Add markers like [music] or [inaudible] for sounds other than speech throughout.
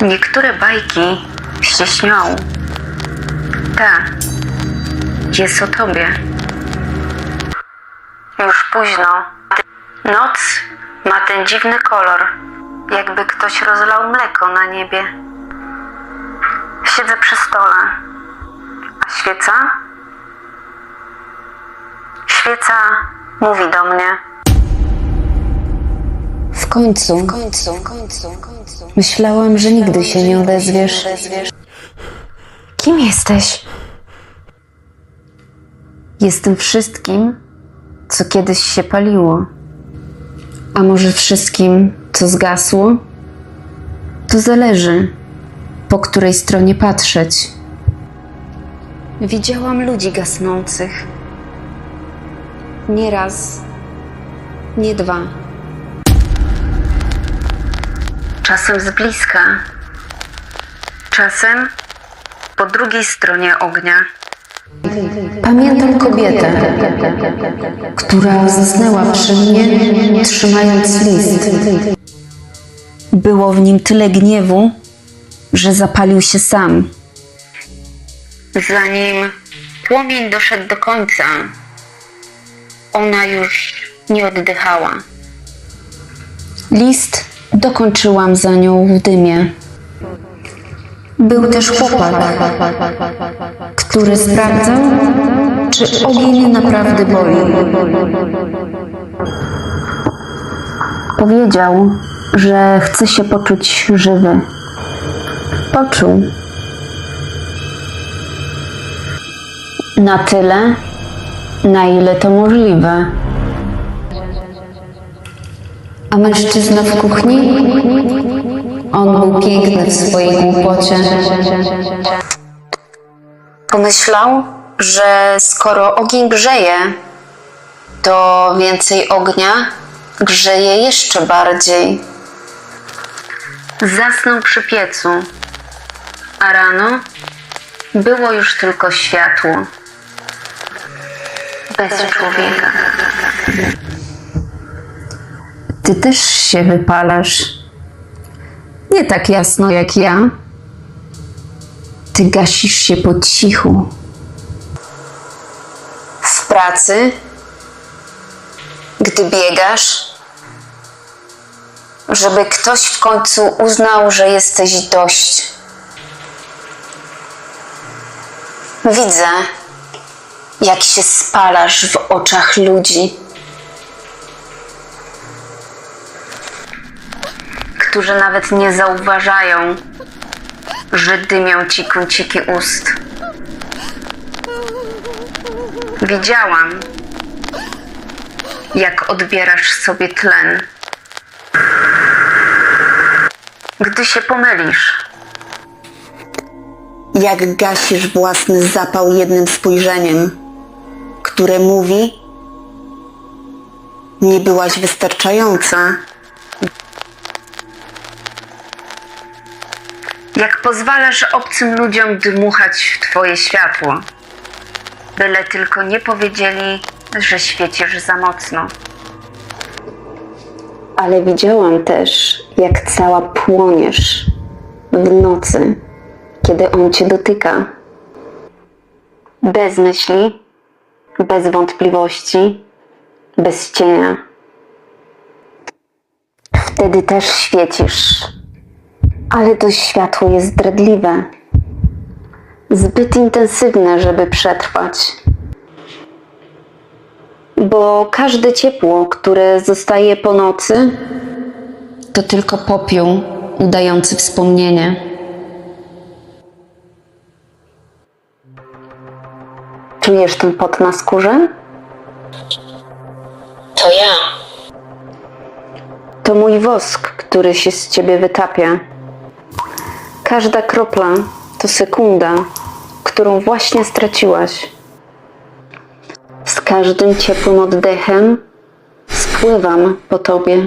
Niektóre bajki się śnią. Ta jest o tobie. Już późno. Noc ma ten dziwny kolor, jakby ktoś rozlał mleko na niebie. Siedzę przy stole. A świeca? Świeca mówi do mnie. W końcu, w końcu, w końcu, w końcu. Myślałam, że nigdy się nie odezwiesz. Kim jesteś? Jestem wszystkim, co kiedyś się paliło. A może wszystkim, co zgasło? To zależy, po której stronie patrzeć. Widziałam ludzi gasnących. Nie raz, nie dwa. Czasem z bliska, czasem po drugiej stronie ognia. Pamiętam kobietę, która zasnęła przy mnie, trzymając list. Było w nim tyle gniewu, że zapalił się sam. Zanim płomień doszedł do końca, ona już nie oddychała. List dokończyłam za nią w dymie. Był też chłopak, który sprawdzał, czy ogień naprawdę boli. Powiedział, że chce się poczuć żywy. Poczuł. Na tyle, na ile to możliwe. A mężczyzna w kuchni? On był piękny w swojej głupocie. Pomyślał, że skoro ogień grzeje, to więcej ognia grzeje jeszcze bardziej. Zasnął przy piecu, a rano było już tylko światło. Bez człowieka. Ty też się wypalasz. Nie tak jasno jak ja. Ty gasisz się po cichu. W pracy, gdy biegasz, żeby ktoś w końcu uznał, że jesteś dość. Widzę, jak się spalasz w oczach ludzi. Którzy nawet nie zauważają, że dymią ci kąciki ust. Widziałam, jak odbierasz sobie tlen. Gdy się pomylisz, jak gasisz własny zapał jednym spojrzeniem, które mówi: Nie byłaś wystarczająca. Jak pozwalasz obcym ludziom dmuchać w twoje światło, byle tylko nie powiedzieli, że świecisz za mocno. Ale widziałam też, jak cała płoniesz w nocy, kiedy on cię dotyka. Bez myśli, bez wątpliwości, bez cienia. Wtedy też świecisz. Ale to światło jest zdradliwe. Zbyt intensywne, żeby przetrwać. Bo każde ciepło, które zostaje po nocy, to tylko popiół udający wspomnienie. Czujesz ten pot na skórze? To ja. To mój wosk, który się z ciebie wytapia. Każda kropla to sekunda, którą właśnie straciłaś. Z każdym ciepłym oddechem spływam po tobie.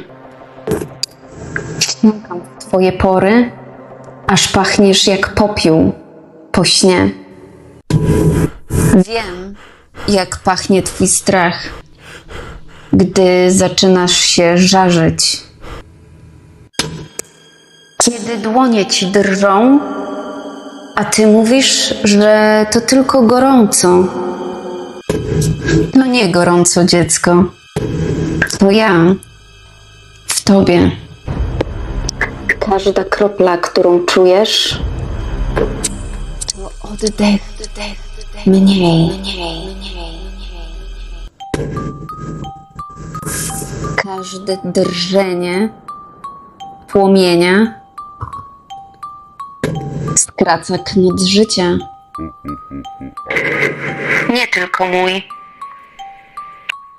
Wsiąkam w twoje pory, aż pachniesz jak popiół po śnie. Wiem, jak pachnie twój strach, gdy zaczynasz się żarzyć. Kiedy dłonie ci drżą, a ty mówisz, że to tylko gorąco. No nie gorąco, dziecko. To ja w tobie. Każda kropla, którą czujesz, to oddech mniej. Każde drżenie płomienia skraca knut życia. Nie tylko mój.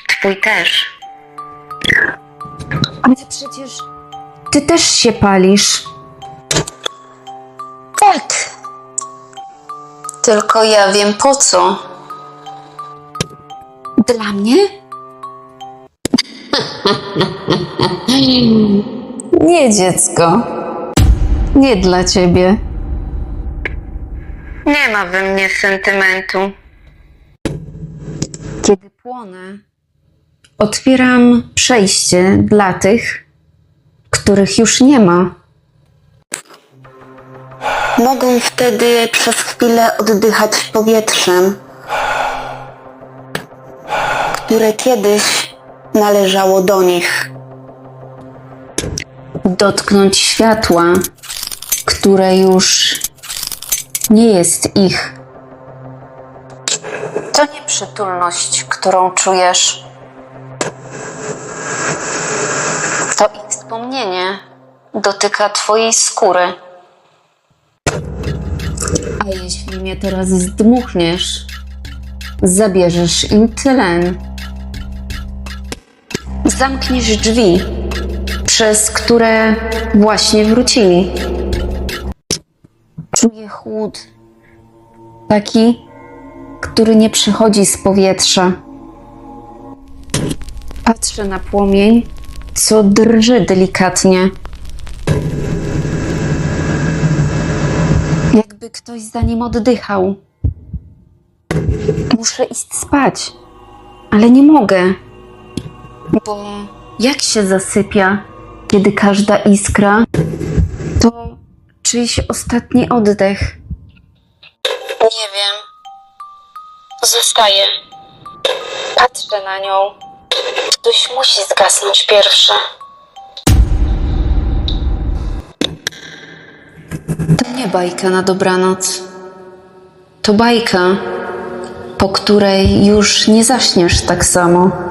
Twój też. Ale przecież ty też się palisz. Tak. Tylko ja wiem po co. Dla mnie? [laughs] Nie, dziecko. Nie dla ciebie. Nie ma we mnie sentymentu. Kiedy płonę, otwieram przejście dla tych, których już nie ma. Mogą wtedy przez chwilę oddychać powietrzem, które kiedyś należało do nich. Dotknąć światła, które już nie jest ich. To nie przytulność, którą czujesz. To ich wspomnienie dotyka twojej skóry. A jeśli mnie teraz zdmuchniesz, zabierzesz im tlen. Zamkniesz drzwi, przez które właśnie wrócili. Czuję chłód. Taki, który nie przychodzi z powietrza. Patrzę na płomień, co drży delikatnie. Jakby ktoś za nim oddychał. Muszę iść spać, ale nie mogę. Bo jak się zasypia, kiedy każda iskra czyjś ostatni oddech? Nie wiem. Zostaję. Patrzę na nią. Ktoś musi zgasnąć pierwszy. To nie bajka na dobranoc. To bajka, po której już nie zaśniesz tak samo.